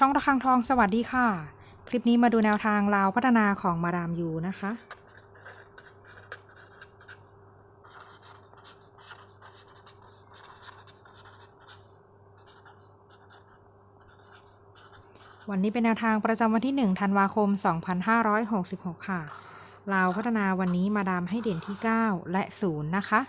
ช่องระฆังทองสวัสดีค่ะ คลิปนี้มาดูแนวทางลาวพัฒนาของมาดามยูนะคะ วันนี้เป็นแนวทางประจำวันที่ 1 ธันวาคม 2566 ค่ะ ลาวพัฒนาวันนี้มาดามให้เด่นที่ 9 และ 0 นะคะ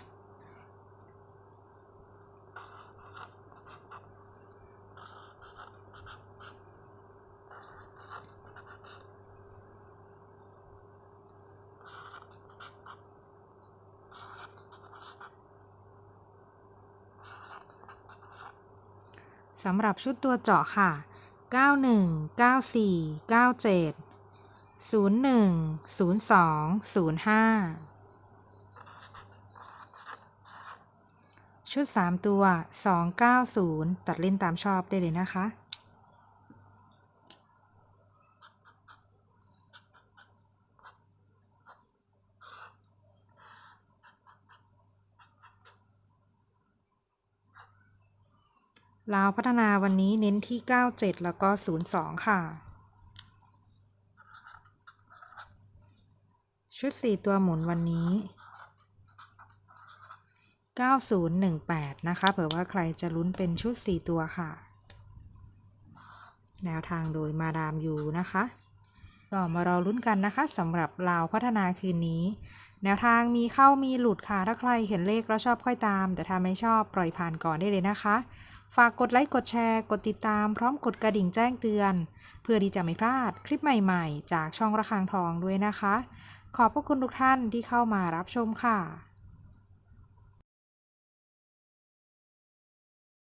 สำหรับชุดตัวเจาะค่ะ 91 94 97 01 02 05 ชุด 3 ตัว 290 ตัดเล่นตามชอบได้เลยนะคะ ลาวพัฒนาวันนี้เน้นที่ 97 แล้วก็ 02 ค่ะ ชุด 4 ตัวหมุนวันนี้ 9018 นะคะ เผื่อว่าใครจะลุ้นเป็นชุด 4 ตัวค่ะ แนวทางโดยมาดามยูนะคะ ก็มารอลุ้นกันนะคะสำหรับลาวพัฒนาคืนนี้ แนวทางมีเข้ามีหลุดค่ะ ถ้าใครเห็นเลขแล้วชอบค่อยตาม แต่ถ้าไม่ชอบปล่อยผ่านก่อนได้เลยนะคะ ฝากกดไลค์กดแชร์ กดติดตามพร้อมกดกระดิ่งแจ้งเตือน เพื่อที่จะไม่พลาดคลิปใหม่ๆ จากช่องระฆังทองด้วยนะคะ ขอบพระคุณทุกท่านที่เข้ามารับชมค่ะ